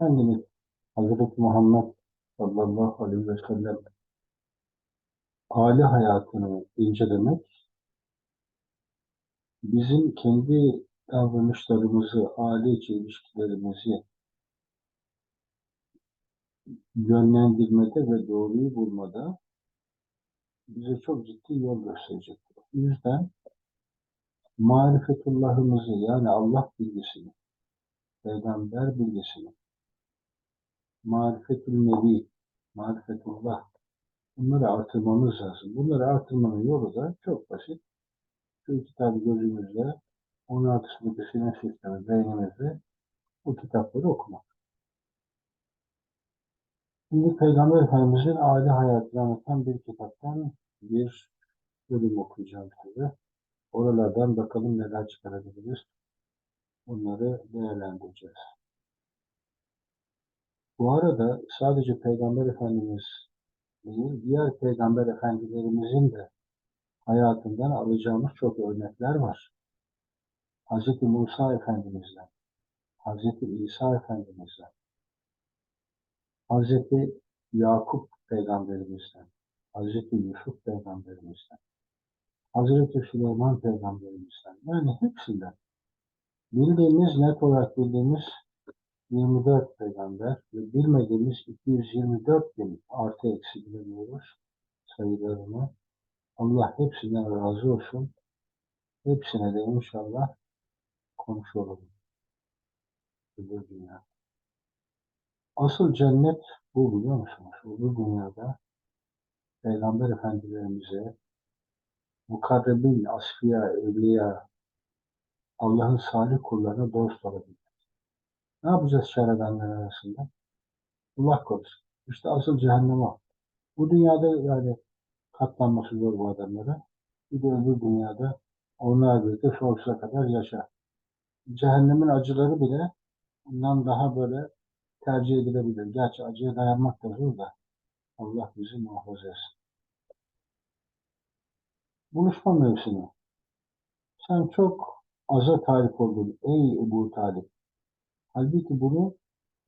Efendimiz Hazreti Muhammed sallallahu aleyhi ve sellem aile hayatını incelemek bizim kendi davranışlarımızı, aile içi ilişkilerimizi yönlendirmede ve doğruyu bulmada bize çok ciddi yol gösterecektir. O yüzden marifetullahımızı yani Allah bilgisini, peygamber bilgisini, marifetül nebi, marifetullah bunları artırmamız lazım. Bunları artırmanın yolu da çok basit. Şu kitabı gözümüzde 16 sınıfı sinir sistemi beynimizde bu kitapları okumak. Şimdi Peygamber Efendimiz'in aile hayatını anlatan bir kitaptan bir bölüm okuyacağım size. Oralardan bakalım neler çıkarabiliriz. Bunları değerlendireceğiz. Bu arada sadece Peygamber Efendimiz değil, diğer Peygamber Efendilerimizin de hayatından alacağımız çok örnekler var. Hz. Musa Efendimiz'den, Hz. İsa Efendimiz'den, Hz. Yakup Peygamberimizden, Hz. Yusuf Peygamberimizden, Hz. Süleyman Peygamberimizden, yani hepsinden bildiğimiz, net olarak bildiğimiz 24 peygamber ve bilmediğimiz 224 bin artı eksi bilemiyoruz sayılarını. Allah hepsinden razı olsun. Hepsine de inşallah konuşalım. Bu dünya. Asıl cennet bu biliyor musunuz? Bu dünyada Peygamber Efendilerimize mukarrebin, asfiya, evliya, Allah'ın salih kullarına dost olabilir. Ne yapacağız şerefenler arasında? Allah korusun. İşte asıl cehennem o. Bu dünyada yani katlanması zor bu adamlara. Bir de öbür dünyada onlar birlikte sonsuza kadar yaşar. Cehennemin acıları bile bundan daha böyle tercih edilebilir. Gerçi acıya dayanmak da zor da Allah bizi muhafaza etsin. Buluşma mevsimi. Sen çok aza talip oldun ey Ebu Talip. Halbuki bunu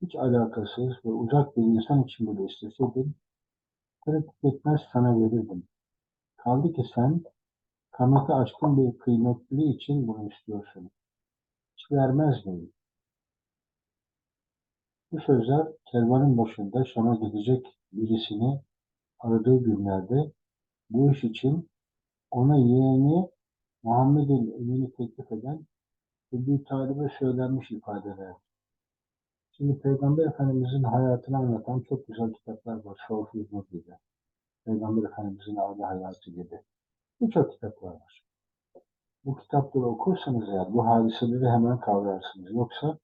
hiç alakasız ve uzak bir insan için bile isteseydin, tereddüt etmez sana verirdim. Kaldı ki sen, kanatı aşkın bir kıymetli için bunu istiyorsun. Hiç vermez miyim? Bu sözler kervanın başında Şam'a gidecek birisini aradığı günlerde bu iş için ona yeğeni Muhammed'in Emin'i teklif eden Ebu Talib'e söylenmiş ifadeler. Şimdi Peygamber Efendimizin hayatını anlatan çok güzel kitaplar var. Şofi Nur gibi. Peygamber Efendimizin aile hayatı gibi. Birçok kitaplar var. Bu kitapları okursanız eğer bu hadiseleri hemen kavrarsınız. Yoksa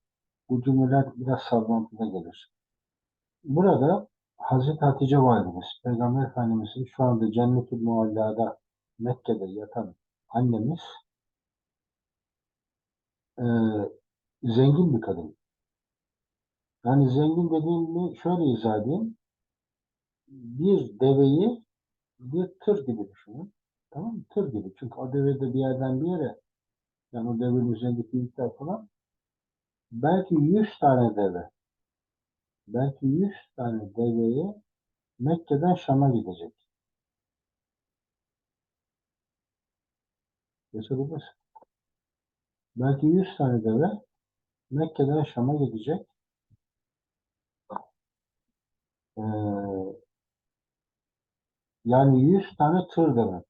bu cümleler biraz sallantıda gelir. Burada Hazreti Hatice Validemiz, Peygamber Efendimizin şu anda Cennet-ül Mualla'da Mekke'de yatan annemiz e, zengin bir kadın. Yani zengin dediğimi şöyle izah edeyim. Bir deveyi bir tır gibi düşünün. Tamam mı? Tır gibi. Çünkü o deve de bir yerden bir yere yani o devenin üzerindeki yükler falan belki 100 tane deve belki 100 tane deveyi Mekke'den Şam'a gidecek. Yaşadınız. Belki 100 tane deve Mekke'den Şam'a gidecek. Ee, yani 100 tane tır demek.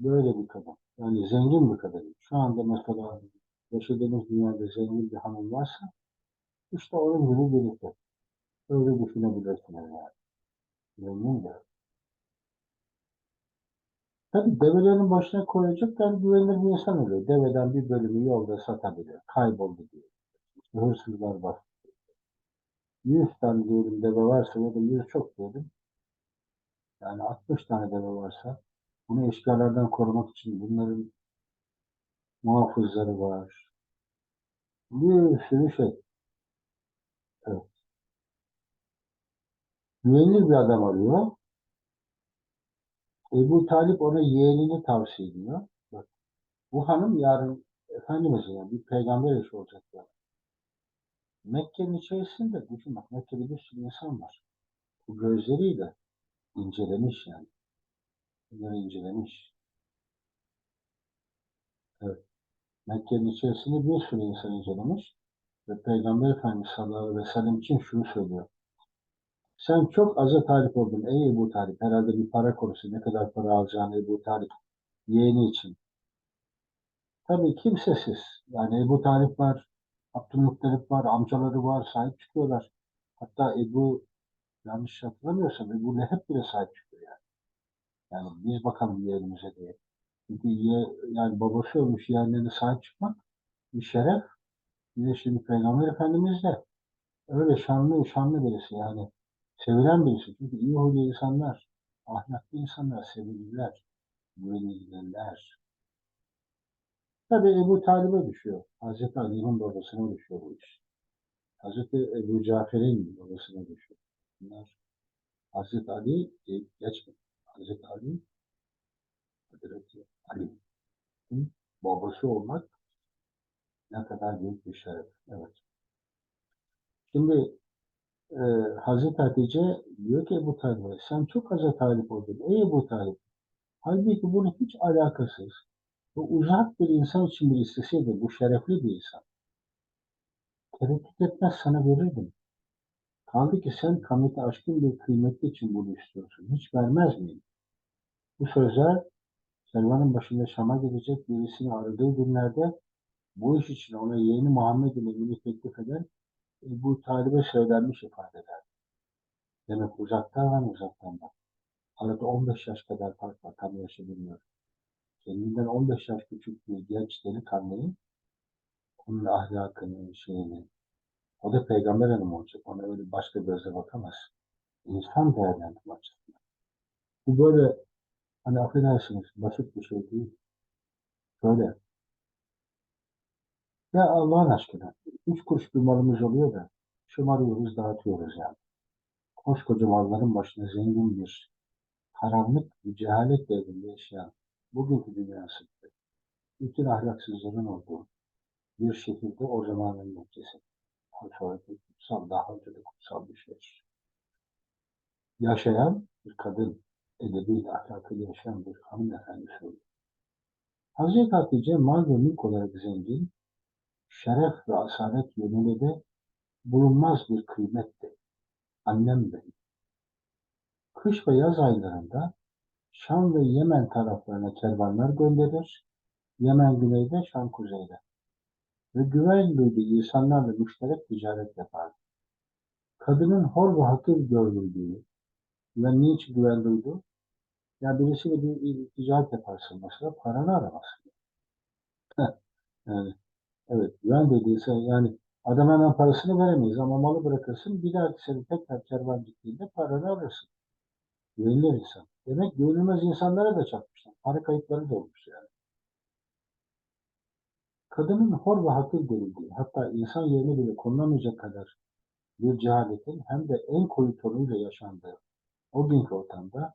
Böyle bir kadın. Yani zengin bir kadın. Şu anda mesela yaşadığımız dünyada zengin bir hanım varsa işte onun gibi birisi. Öyle düşünebilirsiniz yani. Zengin de. Tabi develerin başına koyacak yani güvenilir bir insan oluyor. Deveden bir bölümü yolda satabilir. Kayboldu diyor. Hırsızlar var. 100 tane diyelim deve varsa ya da 100 çok diyelim. Yani 60 tane deve varsa bunu eşkıyalardan korumak için bunların muhafızları var. Bir sürü şey. Evet. Güvenilir bir adam arıyor. Ebu Talip ona yeğenini tavsiye ediyor. Bak, bu hanım yarın Efendimiz'in yani bir peygamber eşi olacak yani. Mekke'nin içerisinde düşün bak Mekke'de bir sürü insan var. Bu gözleriyle incelemiş yani. Bunları incelemiş. Evet. Mekke'nin içerisinde bir sürü insan incelemiş. Ve Peygamber Efendimiz sallallahu aleyhi ve sellem için şunu söylüyor. Sen çok aza talip oldun ey Ebu Talip. Herhalde bir para konusu. Ne kadar para alacağını Ebu Talip yeğeni için. Tabii kimsesiz. Yani Ebu Talip var, Abdülmuttalip var, amcaları var, sahip çıkıyorlar. Hatta Ebu, yanlış hatırlamıyorsam Ebu Leheb bile sahip çıkıyor yani. Yani biz bakalım yeğenimize diye. Çünkü ye, yani babası ölmüş yeğenlerine sahip çıkmak bir şeref. Bir de şimdi Peygamber Efendimiz de öyle şanlı şanlı birisi yani. Sevilen birisi. Çünkü iyi huylu insanlar, ahlaklı insanlar sevilirler, güvenilirler. Tabi Ebu Talib'e düşüyor. Hazreti Ali'nin babasına düşüyor bu iş. Hazreti Ebu Cafer'in babasına düşüyor. Bunlar Hazreti Ali e, geçme. Hazreti Ali Hazreti Ali'nin babası olmak ne kadar büyük bir şeref. Evet. Şimdi e, Hazreti Hatice diyor ki Ebu Talib'e sen çok aza talip oldun. Ey Ebu Talip. Halbuki bunun hiç alakasız ve uzak bir insan için bir isteseydi bu şerefli bir insan. Tereddüt etmez sana verirdim. Kaldı ki sen kamete aşkın bir kıymeti için bunu istiyorsun. Hiç vermez miyim? Bu sözler Selman'ın başında Şam'a gidecek birisini aradığı günlerde bu iş için ona yeğeni Muhammed'in emini teklif eden Ebu Talib'e söylenmiş ifadeler. Demek uzaktan var uzaktan bak. Arada 15 yaş kadar fark var. Tam yaşı bilmiyorum. Kendinden 15 yaş küçük bir genç delikanlının onun ahlakını, şeyini, o da peygamber hanım olacak. Ona öyle başka gözle bakamaz. İnsan değerlendirme açısından. Bu böyle hani affedersiniz basit bir şey değil. Şöyle. Ya Allah'ın aşkına. Üç kuruş bir malımız oluyor da şımarıyoruz, dağıtıyoruz yani. Koskoca malların başına zengin bir karanlık bir cehalet devrinde yaşayan bugünkü dünyasında bütün ahlaksızlığın olduğu bir şekilde o zamanın Mekke'si. Alfabeti kutsal, daha önce de kutsal bir şey. Yaşayan bir kadın, edebiyle, ahlakıyla yaşayan bir hanımefendi söylüyor. Hazreti Hatice mal ve mülk olarak zengin, şeref ve asalet yönüyle de bulunmaz bir kıymetti. Annem benim. Kış ve yaz aylarında Şam ve Yemen taraflarına kervanlar gönderir. Yemen güneyde, Şam kuzeyde. Ve güven duyduğu insanlarla müşterek ticaret yapardı. Kadının hor ve hakir görüldüğü ve niçin güven duydu? Ya birisiyle bir, ticaret yaparsın mesela, paranı aramazsın. yani, evet, güven dediyse yani adam hemen parasını veremeyiz ama malı bırakırsın, bir dahaki sene tekrar kervan gittiğinde paranı alırsın. Güvenilir insan. Demek güvenilmez insanlara da çarpmışlar. Para kayıpları da olmuş yani. Kadının hor ve hakir görüldüğü, hatta insan yerine bile konulamayacak kadar bir cehaletin hem de en koyu tonuyla yaşandığı o günkü ortamda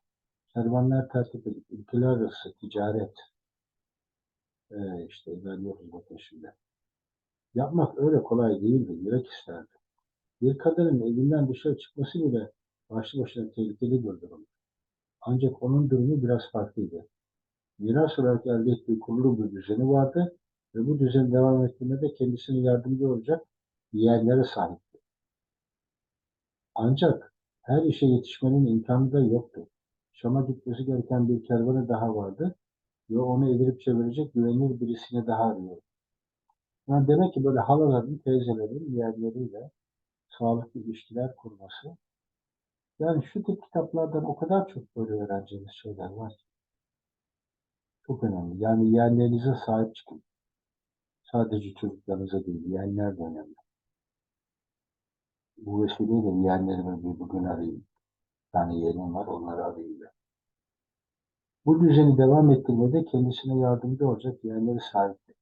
kervanlar tertip edip ülkeler arası ticaret ee, işte ilerliyoruz bakın şimdi. Yapmak öyle kolay değildi, yürek isterdi. Bir kadının evinden dışarı çıkması bile başlı başına tehlikeli bir durum. Ancak onun durumu biraz farklıydı. Miras olarak elde ettiği kurulu bir düzeni vardı ve bu düzen devam ettirmede kendisine yardımcı olacak yeğenlere sahipti. Ancak her işe yetişmenin imkanı da yoktu. Şam'a gitmesi gereken bir kervanı daha vardı ve onu evirip çevirecek güvenilir birisini daha arıyordu. Yani demek ki böyle halaların, teyzelerin yeğenleriyle sağlıklı ilişkiler kurması yani şu tip kitaplardan o kadar çok böyle öğreneceğimiz şeyler var. Çok önemli. Yani yeğenlerinize sahip çıkın. Sadece çocuklarınıza değil, yeğenler de önemli. Bu vesileyle yeğenlerimi bir bugün arayayım. Tane yeğenim var, onları arayayım ben. Bu düzeni devam ettirmede kendisine yardımcı olacak yeğenleri sahipti.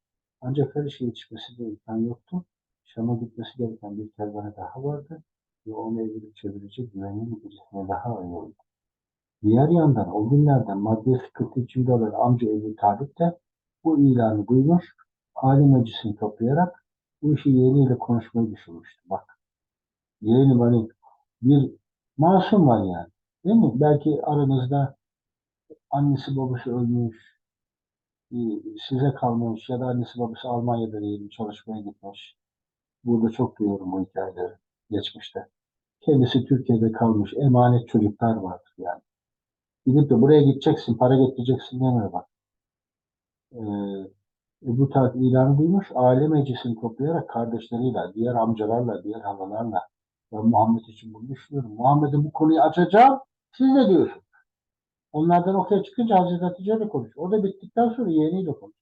Ancak her işe yetişmesi de imkan yoktu. Şam'a gitmesi gereken bir kervanı daha vardı onu evirip çevirecek güvenli birisine daha arıyordu. Diğer yandan o günlerden maddi sıkıntı içinde olan amca Ebu Talip de bu ilanı duymuş, alim meclisini toplayarak bu işi yeğeniyle konuşmayı düşünmüştü. Bak. Yeğenim hani bir masum var yani. Değil mi? Belki aranızda annesi babası ölmüş, e, size kalmış ya da annesi babası Almanya'da diyelim çalışmaya gitmiş. Burada çok duyuyorum bu hikayeleri geçmişte. Kendisi Türkiye'de kalmış emanet çocuklar vardır yani. Gidip de buraya gideceksin, para getireceksin demiyor bak. Ee, e, bu tatil ilanı duymuş, aile meclisini toplayarak kardeşleriyle, diğer amcalarla, diğer halalarla ben Muhammed için bunu düşünüyorum. Muhammed'in bu konuyu açacağım, siz ne diyorsunuz? Onlardan ortaya çıkınca Hazreti Hatice ile konuşuyor. O da bittikten sonra yeğeniyle konuşuyor.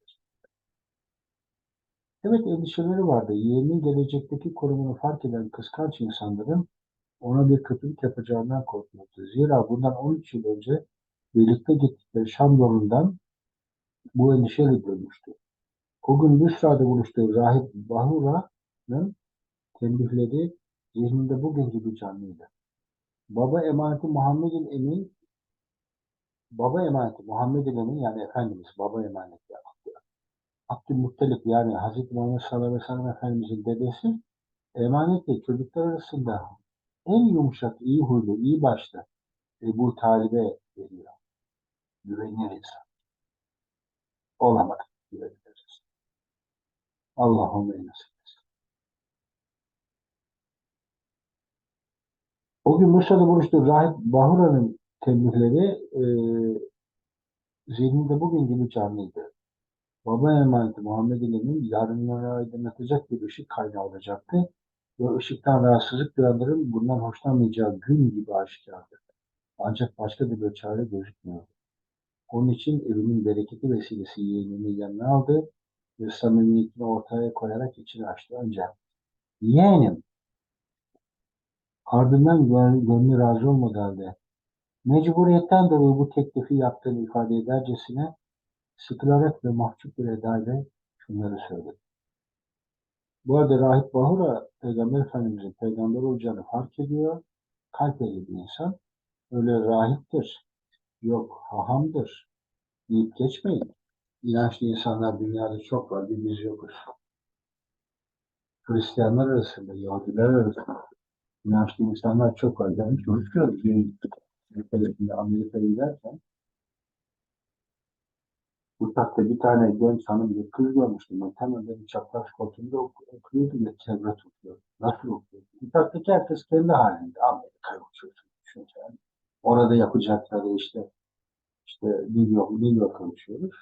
Evet endişeleri vardı. Yeğenin gelecekteki konumunu fark eden kıskanç insanların ona bir kötülük yapacağından korkuyordu. Zira bundan 13 yıl önce birlikte gittikleri Şam yolundan bu endişeyle dönmüştü. O gün Büsra'da buluştuğu rahip Bahura'nın tembihleri zihninde bugün gibi canlıydı. Baba emaneti Muhammed'in emin baba emaneti Muhammed'in emin yani Efendimiz baba emaneti Abdülmuttalip yani Hazreti Muhammed sallallahu aleyhi ve sellem Efendimizin dedesi emanetle çocuklar arasında en yumuşak, iyi huylu, iyi başlı Ebu Talib'e veriyor. Güvenilir insan. Olamadı. Güveniliriz. Allah onu nasip etsin. O gün Bursa'da buluştuğu Rahip Bahura'nın tembihleri e, zihninde bugün gibi canlıydı. Baba emaneti Muhammed İlhan'ın yarınları aydınlatacak bir ışık kaynağı olacaktı ve ışıktan rahatsızlık duyanların bundan hoşlanmayacağı gün gibi aşikardı. Ancak başka bir çare gözükmüyordu. Onun için evinin bereketi vesilesi yeğenini yanına aldı ve samimiyetini ortaya koyarak içini açtı. Önce yeğenim ardından gönlü razı olmadı halde mecburiyetten dolayı bu teklifi yaptığını ifade edercesine sıkılarak ve mahcup bir edayla şunları söyledi. Bu arada Rahip Bahura Peygamber Efendimiz'in peygamber olacağını fark ediyor. Kalp ehli bir insan. Öyle rahiptir, yok hahamdır deyip geçmeyin. İnançlı insanlar dünyada çok var, bir biz yokuz. Hristiyanlar arasında, Yahudiler arasında inançlı insanlar çok var. Yani konuşuyoruz. Bir ülkesinde Amerika'ya giderken Uçakta bir tane genç hanım bir kız görmüştüm. Ben hemen benim çapraz koltuğumda okuyordu ve Tevrat okuyor. Nasıl okuyor? Uçaktaki herkes kendi halinde. Amerika'ya uçuyorsun. Düşünce yani. Orada yapacakları işte işte New York, New York'a uçuyoruz.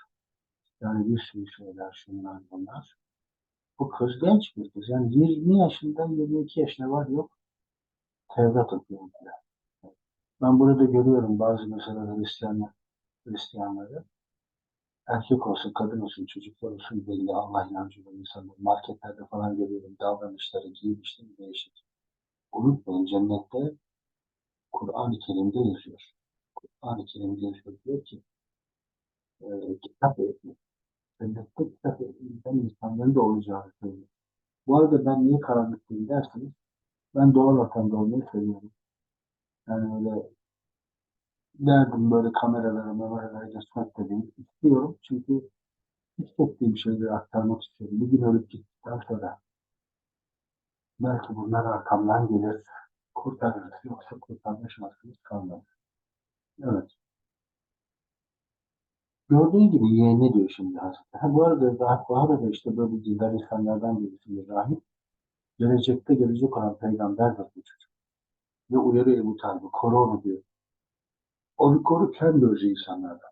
Yani bir sürü şeyler, şunlar, bunlar. Bu kız genç bir kız. Yani 20 yaşından 22 yaşına var yok. Tevrat okuyor. Ben burada görüyorum bazı mesela Hristiyanlar, Hristiyanları erkek olsun, kadın olsun, çocuklar olsun belli Allah inancı olan insanlar. Marketlerde falan görüyorum davranışları, giyinişleri değişik. Unutmayın cennette Kur'an-ı Kerim'de yazıyor. Kur'an-ı Kerim'de yazıyor diyor ki e, kitap ehli. Cennette kitap ehlinden insanların da olacağını söylüyor. Bu arada ben niye karanlıktayım derseniz ben doğal ortamda olmayı seviyorum. Yani öyle derdim böyle kameralara, kameralara geçmek de değil. İstiyorum çünkü hissettiğim şeyleri aktarmak istiyorum. Bir gün ölüp gittikten sonra belki bunlar arkamdan gelir, kurtarırız. Yoksa kurtarma şansımız kalmaz. Evet. Gördüğün gibi yeğeni diyor şimdi Hazreti. Ha, bu arada Rahip Bahara da işte böyle dindar insanlardan birisi bir rahip. Gelecekte gelecek olan peygamberdir bu çocuk. Ve uyarıyor Ebu Talib'i, koru onu diyor. Onu korurken böyle insanlardan.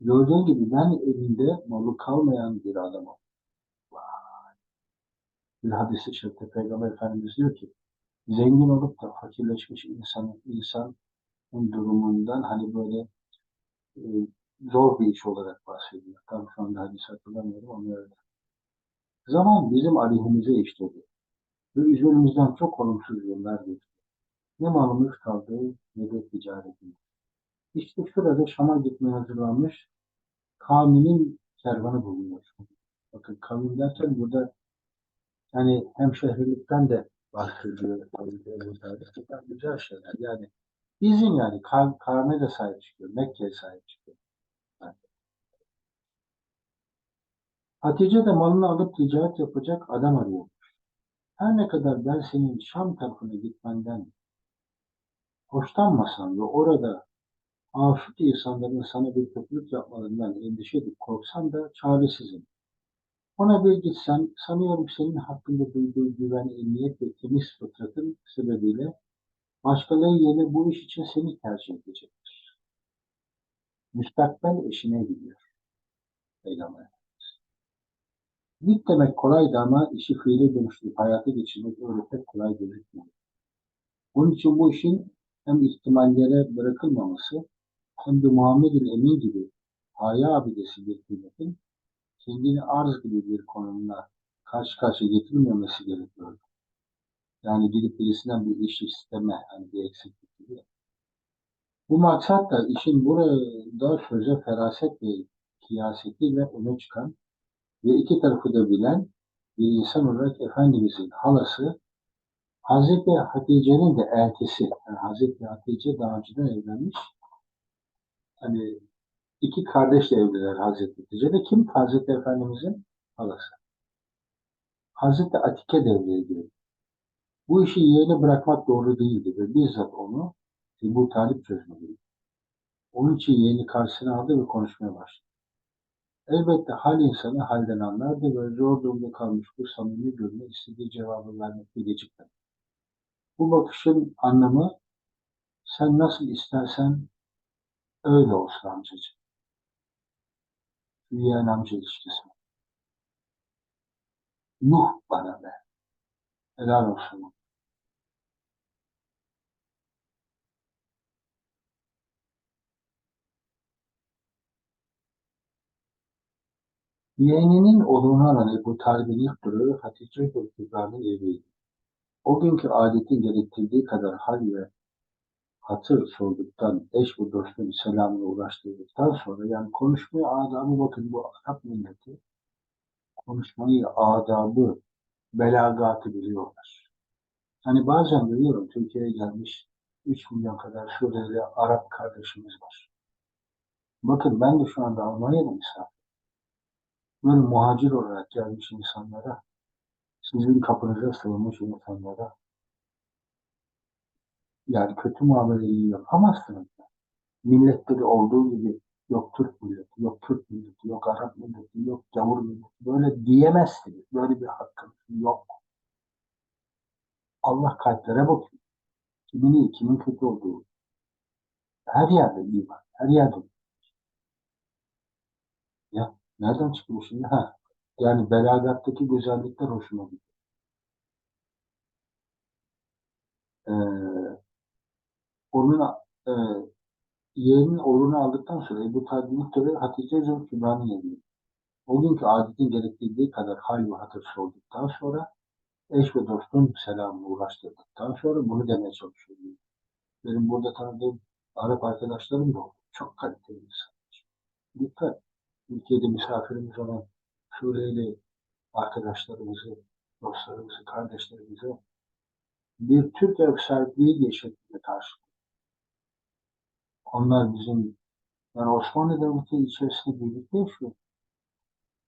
Gördüğün gibi ben elinde malı kalmayan bir adamım. Vay. Bir hadis-i şerifte Peygamber Efendimiz diyor ki zengin olup da fakirleşmiş insan, insanın durumundan hani böyle e, zor bir iş olarak bahsediyor. Tam şu anda hadis hatırlamıyorum ama öyle. Zaman bizim aleyhimize işledi. Ve üzerimizden çok olumsuz yıllar geçti. Ne malımız kaldı ne de ticaretimiz. İşte şurada Şam'a gitmeye hazırlanmış kavminin kervanı bulunuyor. Bakın kavim derken burada yani hemşehrilikten de bahsediyor. Burada güzel şeyler. Yani bizim yani kavme de sahip çıkıyor. Mekke'ye sahip çıkıyor. Hatice de malını alıp ticaret yapacak adam arıyor. Her ne kadar ben senin Şam tarafına gitmenden hoşlanmasam ve orada aşık insanların sana bir kötülük yapmalarından endişe edip korksam da çaresizim. Ona bir gitsen, sanıyorum senin hakkında duyduğu güven, emniyet ve temiz fıtratın sebebiyle başkaları yerine bu iş için seni tercih edecektir. Müstakbel eşine gidiyor. Peygamber. Git demek kolaydı ama işi fiile dönüştürüp hayata geçirmek öyle pek kolay gözükmüyor. Onun için bu işin hem ihtimallere bırakılmaması hem de Muhammed-i Emin gibi haya abidesi bir kıymetin kendini arz gibi bir konumuna karşı karşıya getirilmemesi gerekiyordu. Yani gidip birisinden bir iş isteme, hani bir eksiklik gibi. Bu maksat da işin burada söze feraset ve kıyasetiyle öne çıkan ve iki tarafı da bilen bir insan olarak Efendimizin halası Hazreti Hatice'nin de eltisi. Yani Hazreti Hatice daha önceden evlenmiş. Hani iki kardeşle evliler Hazreti Hatice'de. Kim? Hazreti Efendimizin halası. Hazreti Atike devreye girdi. Bu işi yeğene bırakmak doğru değildi ve bizzat onu Ebu Talip çözmeliydi. Onun için yeğeni karşısına aldı ve konuşmaya başladı. Elbette hal insanı halden anlardı ve zor durumda kalmış bu samimi görüne istediği cevabı vermekte gecikmedi. Bu bakışın anlamı sen nasıl istersen öyle olsun amcacığım. Yeğen amca ilişkisi. Yuh bana be. Helal olsun. Yeğeninin oğlunu alan Ebu Talib'in ilk durağı Hatice Kübra'nın eviydi. O günkü adetin gerektirdiği kadar hal ve hatır sorduktan, eş ve dostun selamına ulaştırdıktan sonra yani konuşmaya adabı bakın bu Arap milleti konuşmayı, adabı, belagatı biliyorlar. Hani bazen görüyorum Türkiye'ye gelmiş 3 milyon kadar Suriyeli Arap kardeşimiz var. Bakın ben de şu anda Almanya'da misafir. Böyle muhacir olarak gelmiş insanlara, sizin kapınıza sığınmış insanlara, yani kötü muameleyi yapamazsınız. Milletleri olduğu gibi yok Türk milleti, yok Türk milleti, yok Arap milleti, yok gavur milleti. Böyle diyemezsiniz. Böyle bir hakkınız yok. Allah kalplere bakıyor. Kimin iyi, kimin kötü olduğu. Her yerde iyi var. Her yerde. Ya nereden bu şimdi? Ha. Yani belagattaki güzellikler hoşuma gidiyor. Ee, onun e, yeğenin oğlunu aldıktan sonra Ebu Talib'in töre Hatice Zül Kübra'nın evleniyor. O günkü adetin gerektirdiği kadar hal ve hatır sorduktan sonra eş ve dostun selamını ulaştırdıktan sonra bunu demeye çalışıyor. Benim burada tanıdığım Arap arkadaşlarım da oldu. Çok kaliteli insanlar. Dikkat. Ülkede misafirimiz olan Suriyeli arkadaşlarımızı, dostlarımızı, kardeşlerimize bir Türk ev sahipliği şeklinde karşı. Onlar bizim yani Osmanlı Devleti içerisinde birlikte yaşıyor.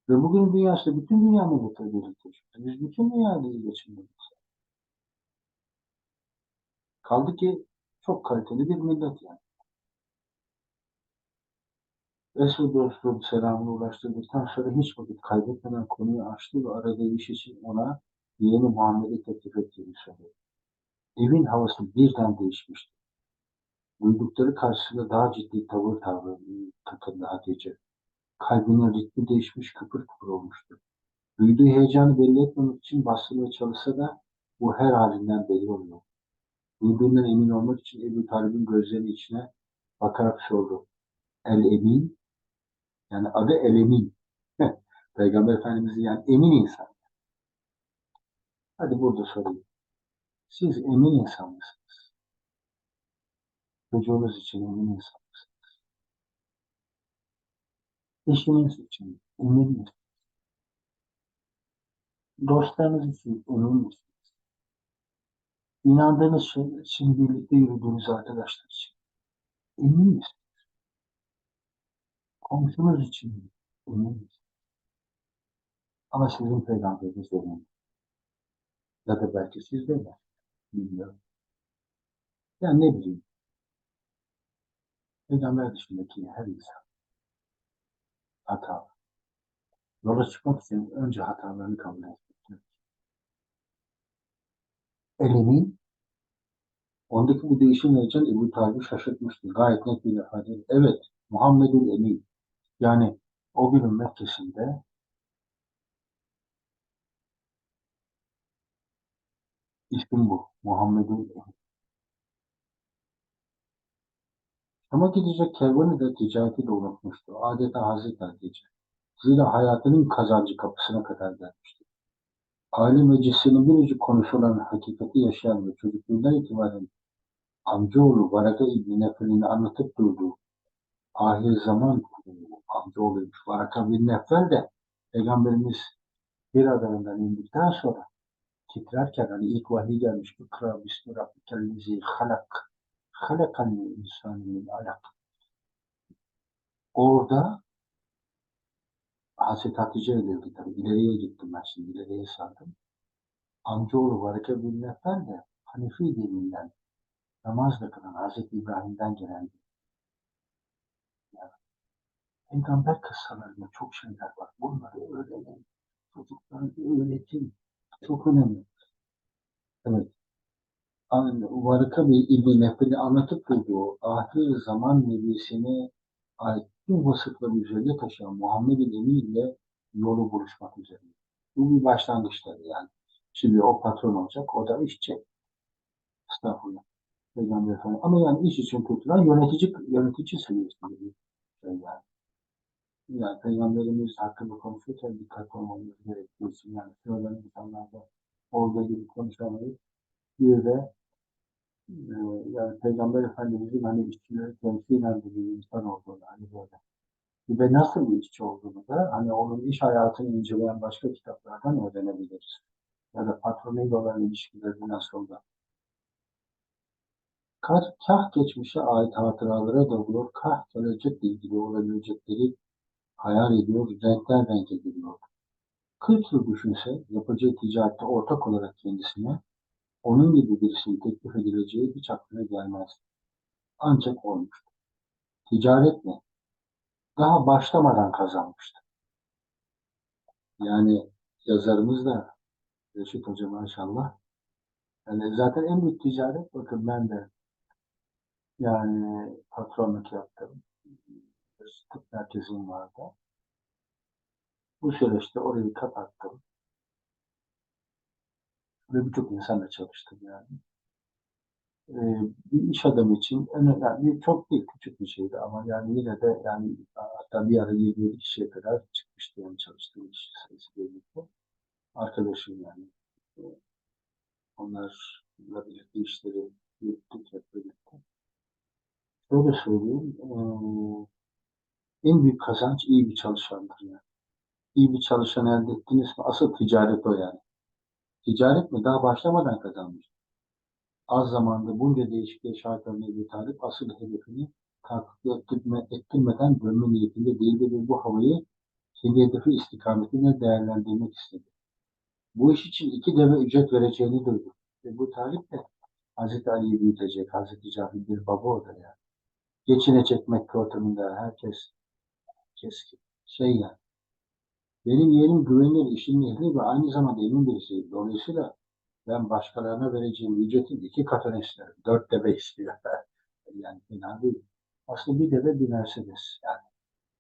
Ve bugün dünyasında bütün dünya milletleri birlikte yaşıyor. Biz bütün dünyada iyi geçinmeliyiz. Kaldı ki çok kaliteli bir millet yani. Resul dostluğun selamını ulaştırdıktan sonra hiç vakit kaybetmeden konuyu açtı ve aradığı iş için ona yeğeni Muhammed'i teklif ettiğini söyledi. Evin havası birden değişmişti. Duydukları karşısında daha ciddi tavır tavrı takındı Hatice. Kalbinin ritmi değişmiş, kıpır kıpır olmuştu. Duyduğu heyecanı belli etmemek için bastırmaya çalışsa da bu her halinden belli oluyor. Duyduğundan emin olmak için Ebu Talib'in gözlerinin içine bakarak sordu. El emin, yani adı El emin. Peygamber Efendimiz'in yani emin insan. Hadi burada sorayım. Siz emin insan mısınız? Çocuğunuz için emin insan mısınız? Eşiniz için emin misiniz? Dostlarınız için emin misiniz? İnandığınız şey için birlikte yürüdüğünüz arkadaşlar için emin misiniz? Komşunuz için emin misiniz? Ama sizin peygamberiniz emin. Ya da belki siz de mi? Bilmiyorum. Yani ne bileyim. Peygamber dışındaki her insan hata. Yola çıkmak için önce hatalarını kabul etmek. Elimin ondaki bu değişim için Ebu Talib'i şaşırtmıştı. Gayet net bir ifade. Evet, Muhammed'in emin. Yani o günün Mekke'sinde isim bu. Muhammed'in emin. Ama gidecek kervanı da ticareti de unutmuştu. Adeta Hazreti Hatice. Zira hayatının kazancı kapısına kadar gelmişti. Aile meclisinin biricik konuşulan hakikati yaşayan ve çocukluğundan itibaren amcaoğlu Varaka İbni Nefel'ini anlatıp durduğu ahir zaman amcaoğluymuş Varaka bin Nefel de Peygamberimiz bir adamından indikten sonra titrerken hani ilk vahiy gelmiş İkra bismi rabbikellezi halak. Halakal insanı min alak. Orada Hazreti Hatice ilgili tabii. İleriye gittim ben şimdi ileriye sardım. Amcaoğlu Varaka bin Nefel de Hanefi dininden namazla kılan Hazreti İbrahim'den gelen bir peygamber kıssalarında çok şeyler var. Bunları öğrenin. Çocuklara öğretin. Çok önemli. Evet. Varaka bir İbni Nefil'i anlatıp durduğu ahir zaman nebisine ait tüm vasıfları üzerinde taşıyan Muhammed-i ile yolu buluşmak üzere. Bu bir başlangıçtır yani. Şimdi o patron olacak, o da işçi. Estağfurullah. Peygamber Efendimiz. Ama yani iş için tutulan yönetici, yönetici seviyesinde bir şey yani. Yani Peygamberimiz hakkında konuşurken dikkat olmamız gerektiği için yani sıradan insanlarda olduğu gibi konuşamayız. Bir de e, yani Peygamber Efendimiz'in hani işçileri temsilen bir insan olduğunu hani böyle ve nasıl bir işçi olduğunu da hani onun iş hayatını inceleyen başka kitaplardan öğrenebiliriz. Ya da patronuyla olan ilişkileri nasıl da. Kah, kah geçmişe ait hatıralara dalıyor, kah gelecekle ilgili olabilecekleri hayal ediyor, renkler renk ediliyor. 40 yıl düşünse yapacağı ticarette ortak olarak kendisine onun gibi birisinin teklif edileceği hiç aklına gelmez. Ancak olmuştu. Ticaret ne? Daha başlamadan kazanmıştı. Yani yazarımız da Reşit Hoca maşallah. Yani zaten en büyük ticaret bakın ben de yani patronluk yaptım. Tıp merkezim vardı. Bu süreçte orayı kapattım. Ve birçok insanla çalıştım yani. Ee, bir iş adamı için en önemli, çok değil, küçük bir şeydi ama yani yine de yani hatta bir ara 27 kişiye kadar çıkmıştı yani çalıştığım iş sayısı birlikte. Arkadaşım yani. Onlarla birlikte işleri yürüttük hep birlikte. Şöyle söyleyeyim, ee, en büyük kazanç iyi bir çalışandır yani. İyi bir çalışan elde ettiniz mi? Asıl ticaret o yani. Ticaret mi? Daha başlamadan kazanmış. Az zamanda bunca değişikliğe şahit olmayı bir talip asıl hedefini takip ettirme, ettirmeden dönme niyetinde değil ve bu havayı kendi hedefi istikametine değerlendirmek istedi. Bu iş için iki deve ücret vereceğini duydu. Ve bu talip de Hazreti Ali'yi büyütecek, Hazreti Cahil bir baba o da yani. Geçinecek Mekke ortamında herkes, herkes şey yani. Benim yeğenim güvenilir, işin ehli ve aynı zamanda emin birisi. Dolayısıyla ben başkalarına vereceğim ücretin iki katını isterim. Dört deve istiyor. yani fena değil. Aslında bir deve bir Mercedes. Yani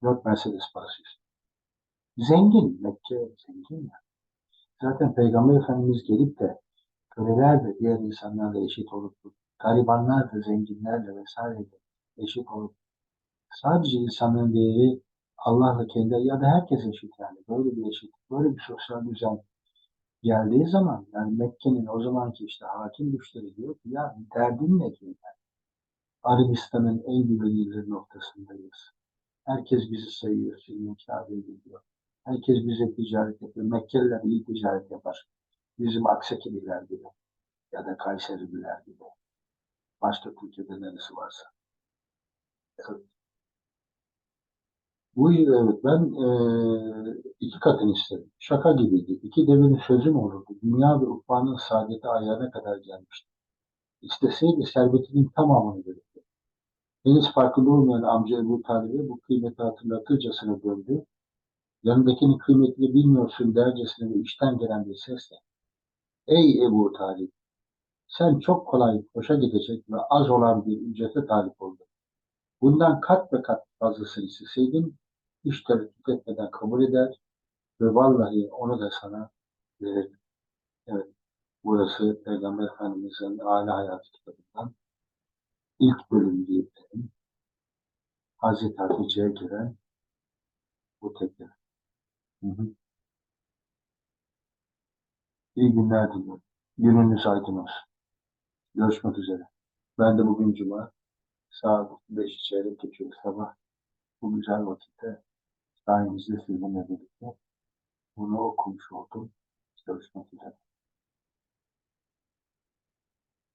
dört Mercedes parası istiyor. Zengin. Mekke zengin ya. Zaten Peygamber Efendimiz gelip de köleler de diğer insanlarla eşit olup garibanlar da zenginlerle vesaire eşit olup sadece insanların değeri Allah'la kendi ya da herkes eşit yani. Böyle bir eşit, böyle bir sosyal düzen geldiği zaman yani Mekke'nin o zamanki işte hakim güçleri diyor ki ya derdin ne ki? Yani? Arabistan'ın en güvenilir noktasındayız. Herkes bizi sayıyor, seviyor, Kabe'ye gidiyor. Herkes bize ticaret yapıyor. Mekkeliler iyi ticaret yapar. Bizim Aksakililer gibi ya da Kayserililer gibi. Başka Türkiye'de neresi varsa. Bu evet ben eee, iki katını istedim. Şaka gibiydi. İki devenin sözü mü olurdu? Dünya ve ukbanın saadeti ayağına kadar gelmişti. İsteseydi servetinin tamamını verirdi. Henüz farkında olmayan amca Ebu Talib'e bu kıymeti hatırlatırcasına döndü. Yanındakinin kıymetini bilmiyorsun dercesine ve içten gelen bir sesle. Ey Ebu Talip! Sen çok kolay hoşa gidecek ve az olan bir ücrete talip oldun. Bundan kat ve kat fazlasını isteseydin, hiç tereddüt etmeden kabul eder ve vallahi onu da sana verirdim. Evet, burası Peygamber Efendimiz'in aile hayatı kitabından ilk bölüm diyebilirim. Hazreti Hatice'ye giren bu teklif. Hı hı. İyi günler diliyorum. Gününüz aydın olsun. Görüşmek üzere. Ben de bugün Cuma saat 5 çeyrek geçiyor sabah. Bu güzel vakitte daha önce sizinle birlikte bunu okumuş oldum. Görüşmek üzere.